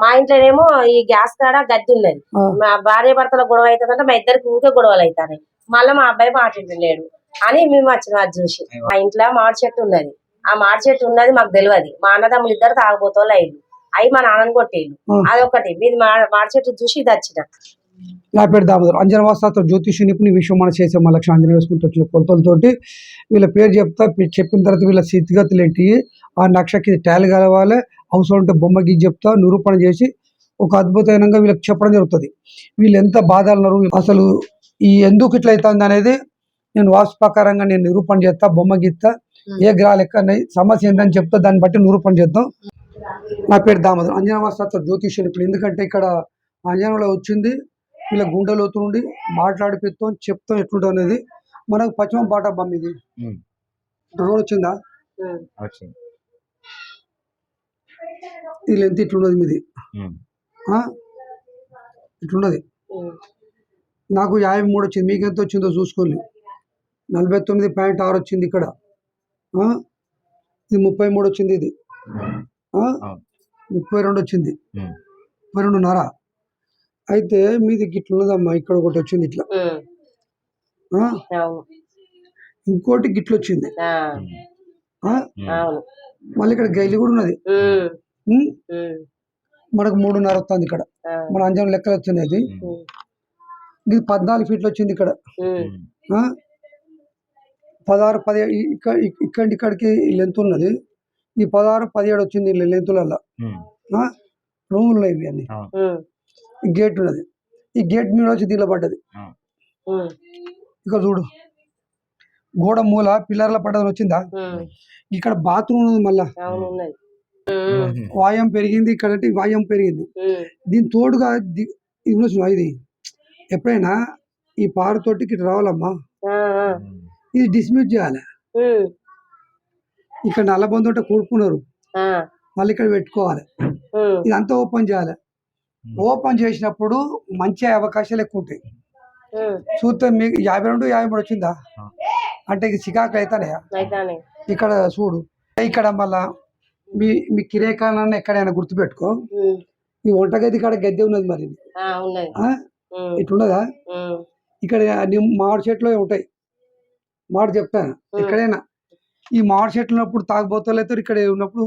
మా ఇంట్లోనేమో ఈ గ్యాస్ కాడ గద్దె ఉన్నది. మా భార్య భర్తల గొడవ అవుతుందంటే మా ఇద్దరికి ఊకే గొడవలు అవుతాయి మళ్ళీ మా అబ్బాయి మాట్లాడలేడు అని మేము వచ్చిన అది చూసి. మా ఇంట్లో మామిడి చెట్టు ఉన్నది. ఆ మామిడి చెట్టు ఉన్నది మాకు తెలియదు మా అన్నదమ్ములు ఇద్దరు తాగబోతోళ్ళు అయ్యి అవి మా నాన్నని కొట్టేళ్ళు. ఆ. అదొకటి మీది మా మామిడి చెట్టు చూసి ఇది వచ్చిన. నా పేరు దామోదర్. అంజన వాస్తాతో జ్యోతిష నిపుణి విశ్వం మన చేసే మా లక్ష్యం అంజన వేసుకుంటూ వచ్చిన కొలతలతోటి వీళ్ళ పేరు చెప్తా చెప్పిన తర్వాత వీళ్ళ స్థితిగతులు ఏంటి ఆ నక్షకి టాలీ కలవాలి అవసరం ఉంటే బొమ్మ గీసి చెప్తా నిరూపణ చేసి ఒక అద్భుతమైనగా వీళ్ళకి చెప్పడం జరుగుతుంది. వీళ్ళు ఎంత బాధలు ఉన్నారు అసలు ఈ ఎందుకు ఇట్లా అవుతుంది అనేది నేను వాస్తు ప్రకారంగా నేను నిరూపణ చేస్తా బొమ్మ గీస్తా ఏ గ్రహాలు ఎక్కడ సమస్య ఏంటని చెప్తా దాన్ని బట్టి నిరూపణ చేద్దాం. నా పేరు దామోదర్. అంజన వాస్తాతో జ్యోతిష్యులు ఇప్పుడు ఎందుకంటే ఇక్కడ అంజనంలో వచ్చింది వీళ్ళ గుండెలోతు నుండి మాట్లాడిపిస్తాం చెప్తాం ఎట్లుంటుంది అనేది మనకు పశ్చిమ పాట బొమ్మ ఇది. రోడ్ వచ్చిందా? వచ్చింది. ఇది ఎంత ఇట్లున్నది మీది? ఇట్లున్నది. నాకు యాభై మూడు వచ్చింది. మీకు ఎంత వచ్చిందో చూసుకోండి. నలభై తొమ్మిది పాయింట్ ఆరు వచ్చింది ఇక్కడ. ఆ? ఇది ముప్పై మూడు వచ్చింది ఇది. ముప్పై రెండు వచ్చింది. ముప్పై రెండున్నర అయితే మీది గిట్లున్నదమ్మా ఇక్కడ ఒకటి వచ్చింది ఇట్లా. ఇంకోటి గిట్లు వచ్చింది. మళ్ళీ ఇక్కడ గైలి కూడా ఉన్నది. మనకు మూడున్నర వస్తుంది ఇక్కడ. మన అంజనం లెక్కలు ఉమ్, ఇది పద్నాలుగు ఫీట్లు వచ్చింది ఇక్కడ? పదహారు పదిహేడు ఇక్కడ ఇక్కడ ఇక్కడికి లెంత్ ఉన్నది. ఈ పదహారు పదిహేడు వచ్చింది లెంతులల్లో. రూములు ఇవి అన్ని గేట్ ఉన్నది. ఈ గేట్ మీద వచ్చి దీనిలో పడ్డది ఇక్కడ చూడు. గోడ మూల పిల్లర్ల పడ్డది వచ్చిందా? ఇక్కడ బాత్రూమ్ ఉన్నది మళ్ళా. వాయం పెరిగింది ఇక్కడ అంటే వాయం పెరిగింది. దీని తోడుగా ఇది ఇది. ఎప్పుడైనా ఈ పారతోటి ఇటు రావాలమ్మా. ఇది డిస్మిస్ చేయాలి. ఇక్కడ నల్లబంది ఉంటే కూడుకున్నారు. ఆ, మళ్ళీ ఇక్కడ పెట్టుకోవాలి. ఉమ్, ఇదంతా ఓపెన్ చేయాలి. ఓపెన్ చేసినప్పుడు మంచి అవకాశాలు ఎక్కువ ఉంటాయి. చూస్తే మీకు యాభై రెండు యాభై మూడు వచ్చిందా? అంటే ఇక చికాకు అవుతానయా అయితానే. ఇక్కడ చూడు. ఇక్కడ మళ్ళా మీ మీ కిరేకాలను ఎక్కడైనా గుర్తుపెట్టుకో. ఈ వంటగది ఇక్కడ గద్దె ఉన్నది మరి ఇట్లున్నదా? ఉమ్, ఇక్కడ మామిడి చెట్లు ఉంటాయి. మామిడి చెప్తాను. ఎక్కడైనా. ఈ మామిడి చెట్లు ఉన్నప్పుడు తాగుబోతులు అయితే ఇక్కడ ఉన్నప్పుడు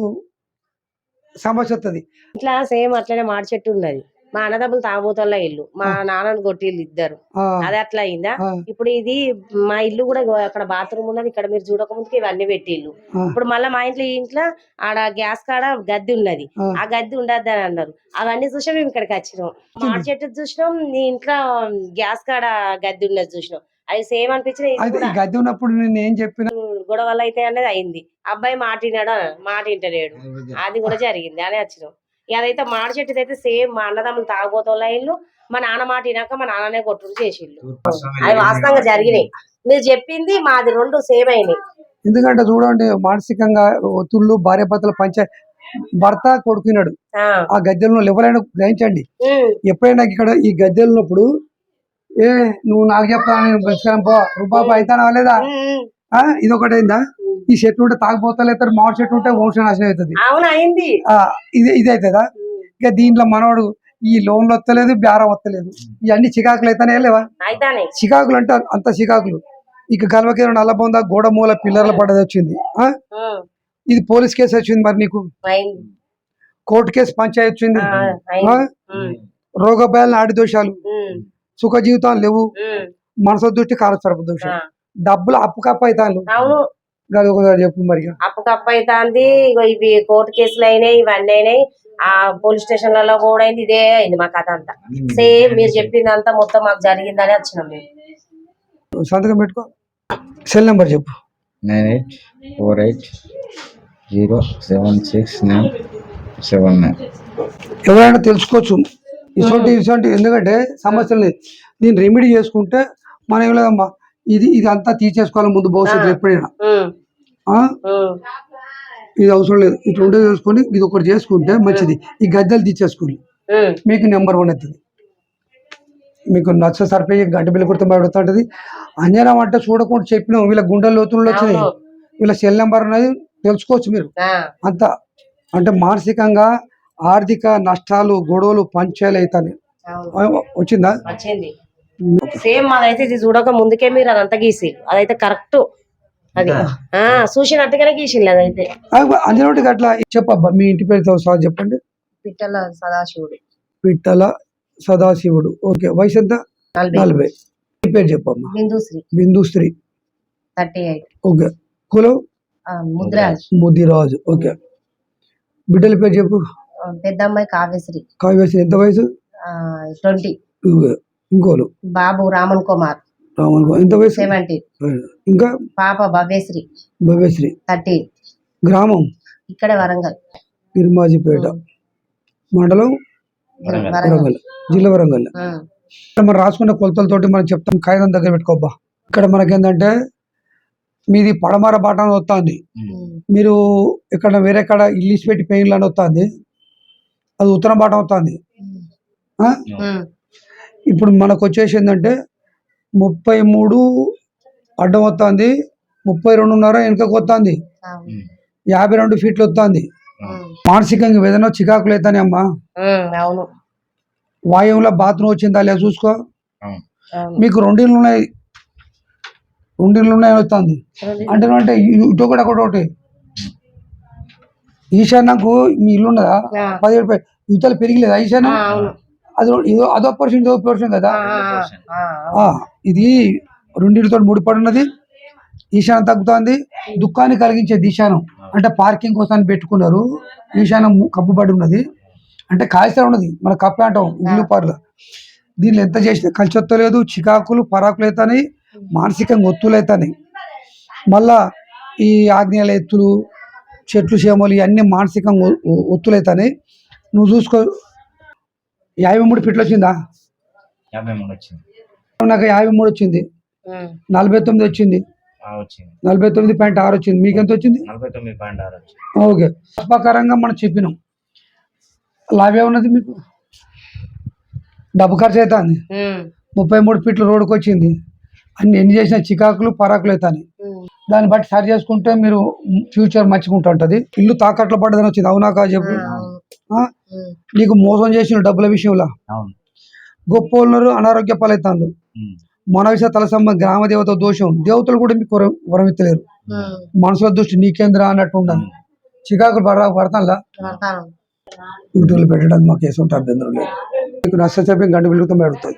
సమస్య వస్తుంది ఇట్లా సేమ్ అట్లనే మాడి చెట్టు ఉన్నది. మా అన్నదమ్ములు తాగబోతోళ్ళ ఇల్లు. మా నాన్నని కొట్టిల్లు ఇద్దరు. ఆ, అది అట్లా అయిందా? ఇప్పుడు ఇది మా ఇల్లు కూడా అక్కడ బాత్రూమ్ ఉన్నది. ఇక్కడ మీరు చూడక ముందుకి ఇవన్నీ పెట్టిల్లు. ఇప్పుడు మళ్ళీ మా ఇంట్లో ఇంట్లో ఆడ గ్యాస్ కాడ గద్దె ఉన్నది. ఆ. గద్దె ఉండద్దు అని అన్నారు. అవన్నీ చూసాం మేము ఇక్కడికి వచ్చినాం. మామిడి చెట్టు చూసినాం. నీ ఇంట్లో గ్యాస్ కాడ గద్దె ఉన్నది చూసినాం. అవి సేమ్ అనిపించిన గద్దె ఉన్నప్పుడు నేను ఏం చెప్పిన? గొడవలు అయితే అనేది అయింది. అబ్బాయి మాట విన్నాడు అన్నాడు. మాట వింటలేడు అది కూడా జరిగింది. అని వచ్చినాం. అదైతే మాడి చెట్టుది అయితే సేమ్ మా అన్నదమ్ములు తాగబోతోళ్ళ ఇల్లు మా నాన్న మాట వినాక మా నాన్ననే కొట్టుడు చేసిళ్ళు అవి వాస్తవంగా జరిగినాయి. మీరు చెప్పింది మాది రెండు సేమ్ అయినాయి. ఎందుకంటే చూడండి మానసికంగా ఒత్తుళ్ళు భార్య భర్తల పంచాయతీ భర్త కొడుకున్నాడు. ఆ, గద్దెలను ఎవరైనా గ్రహించండి. ఎప్పుడైనా ఇక్కడ ఈ గద్దెలు ఉన్నప్పుడు ఏ నువ్వు నాకు చెప్తాను నేను బతికాను పో రూపాయి అవుతానా లేదా? ఇది ఒకటి అయిందా ఈ చెట్టు ఉంటే తాగుపోతలేదు మామిడి చెట్టు ఉంటే వంశనాశనం అవుతుంది. అవును అయింది. ఆ, ఇది ఇది అవుతుందా ఇక దీంట్లో మనోడు ఈ లోన్లు వస్తలేదు బేరం వస్తలేదు ఇవన్నీ చికాకులు అయితేనే లేవా? చికాకులు అంటే అంత చికాకులు. ఇక గల్వకేర నల్లబొంద గోడ మూల పిల్లర్ల పడ్డది వచ్చింది. ఇది పోలీస్ కేసు వచ్చింది మరి నీకు? కోర్టు కేసు పంచాయతీ వచ్చింది. ఆ, ఆ? అయింది ఉమ్, రోగభయాలు నాడి దోషాలు. సుఖ జీవితాలు లేవు. మనసు దృష్టి కాలసరపు ఆ, దోషం డబ్బులు అప్పు కప్పు అవుతాను అవును. అది ఒకసారి చెప్పు మరి అప్పు కప్పు అవుతాంది ఇగో ఇవి కోర్టు కేసులు అయినాయి ఇవన్నీ అయినాయి. ఆ పోలీస్ స్టేషన్లలో కూడా అయింది ఇదే అయింది మా కథ అంతా. సేమ్ మీరు చెప్పిందంతా మొత్తం మాకు జరిగిందని వచ్చినాం మేము. సంతకం పెట్టుకో. సెల్ నెంబర్ చెప్పు. Nine eight four eight zero seven six nine seven nine. ఎవరైనా తెలుసుకోవచ్చు. ఇటువంటి ఇటువంటి ఎందుకంటే సమస్యలు లేదు. దీన్ని రెమెడీ చేసుకుంటే మనం ఏం లేదమ్మా. ఇది ఇది అంతా తీసేసుకోవాలి ముందు భవిష్యత్తులో ఎప్పుడైనా. ఇది అవసరం లేదు. ఇట్లా ఉండే చేసుకొని ఇది ఒకటి చేసుకుంటే మంచిది. ఈ గద్దెలు తీసేసుకోండి. మీకు నెంబర్ వన్ అవుతుంది మీకు నచ్చ సరిపోయి గంట బిల్లు కుర్తం అడుగుతుంటది అంజనం అంటే చూడకుండా చెప్పినాం. వీళ్ళ గుండె లోతుల్లో వచ్చినాయి. వీళ్ళ సెల్ నెంబర్ అనేది తెలుసుకోవచ్చు మీరు. అంత అంటే మానసికంగా ఆర్థిక నష్టాలు గొడవలు పంచాలు అవుతాయి వచ్చింది. సేమ్ అదైతే ఇది చూడక ముందుకే మీరు అదంతా గీసి అదైతే కరెక్ట్. అది. ఆ చూసినట్టుగానే గీసింది అదైతే. అంజనోటికి అట్లా చెప్పబ్బా మీ ఇంటి పేరుతో సహా చెప్పండి. పిట్టల సదాశివుడు. పిట్టల సదాశివుడు. ఓకే వయసు ఎంత? నలభై. మీ పేరు చెప్పమ్మా. Bindusri. Bindusri. Thirty eight. Okay కులం? ముద్రాజ్. ముదిరాజు. ఓకే. బిడ్డల పేరు చెప్పు. పెద్ద అమ్మాయి కావ్యశ్రీ. కావ్యశ్రీ ఎంత వయసు? ట్వంటీ. ఇంకోలు. బాబు రామన్ కుమార్. రామన్ ఎంత వయసు? సెవెంటీ. ఇంకా? పాప భవ్యశ్రీ. భవ్యశ్రీ. థర్టీ. గ్రామం? ఇక్కడే వరంగల్. గిరిమాజిపేట మండలం? వరంగల్. జిల్లా వరంగల్. మనం రాసుకున్న కొలతలతోటి మనం చెప్తాం కాగితం దగ్గర పెట్టుకోబ్బా. ఇక్కడ మనకేంటంటే మీది పడమర బాటం వస్తుంది. మీరు ఇక్కడ వేరే కాడ ఇల్లీస్ పెట్టి పెయిన్లు అని వస్తుంది. అది ఉత్తరం బాటం వస్తుంది. ఇప్పుడు మనకు వచ్చేసి ఏంటంటే ముప్పై మూడు అడ్డం వస్తుంది ముప్పై రెండున్నర వెనుకకు వస్తుంది. యాభై రెండు ఫీట్లు వస్తుంది మానసికంగా వేదన చికాకులు అవుతానే అమ్మా వాయువులో బాత్రూమ్ వచ్చిందా లేదా చూసుకో. మీకు రెండిళ్ళు ఉన్నాయి రెండిళ్ళు. ఉన్నాయి వస్తుంది అంటే అంటే ఇటు ఒకటి అక్కడ ఒకటి. ఈశాన్యకు మీ ఇల్లు ఉన్నదా. పదిహేడు పై- యువతలు పెరిగలేదా ఈశాన్యం? అవును. అది ఇదో అదో పర్సెంట్ ఇదో పర్సెంట్ కదా? ఇది రెండింటితో ముడిపడి ఉన్నది ఈశాన్యం తగ్గుతోంది. దుఃఖాన్ని కలిగించేది ఈశానం అంటే పార్కింగ్ కోసం పెట్టుకున్నారు. ఈశాన్యం కప్పుబడి ఉన్నది. అంటే కాయిస్తా ఉన్నది. మన కప్పే అంటాం. ఇల్లు పార్ల. దీనిలో ఎంత చేసినా కలిసి వస్తలేదు చికాకులు పరాకులు అవుతాయి మానసికంగా ఒత్తులు అవుతాయి మళ్ళా ఈ ఆగ్నేయాల ఎత్తులు చెట్లు చేమలు ఇవన్నీ మానసికంగా ఒత్తులు అవుతాయి నువ్వు చూసుకో యాభై మూడు ఫీట్లు వచ్చిందా? యాభై మూడు వచ్చింది. నాకు యాభై మూడు వచ్చింది. నలభై తొమ్మిది వచ్చింది. ఆ, వచ్చింది. నలభై తొమ్మిది పాయింట్ ఆరు వచ్చింది. మీకు ఎంత వచ్చింది? నలభై తొమ్మిది పాయింట్ ఆరు వచ్చింది. ఓకే. పుష్పకరంగా మనం చెప్పినాం. లాభే ఉన్నది మీకు? డబ్బు ఖర్చు అవుతుంది ముప్పై మూడు ఫీట్ల రోడ్డుకి వచ్చింది. అన్ని ఎన్ని చేసిన చికాకులు పరాకులు అవుతాయి దాన్ని బట్టి సరి చేసుకుంటే మీరు ఫ్యూచర్ మంచిగా ఉంటుంది ఇల్లు తాకట్లు పడ్డదని వచ్చింది. అవునా కా చెప్పు. నీకు మోసం చేసిన డబ్బుల విషయంలో. గొప్ప వాళ్ళు అనారోగ్య ఉమ్. మనవిష తలసమ్మ గ్రామ దేవత దోషం దేవతలు కూడా మీకు వరం వరమిత్తలేరు. మనసులో దృష్టి నీకేంద్రా అన్నట్టు ఉండాలి. చికాకులు పడ పడతానులా పడతాను. యూట్యూబ్లో పెట్టడానికి మాకు వేసుకుంటే అభ్యంతరం లేదు మీకు నష్టం చెప్పి గంట వెలుగుతాం పెడుతుంది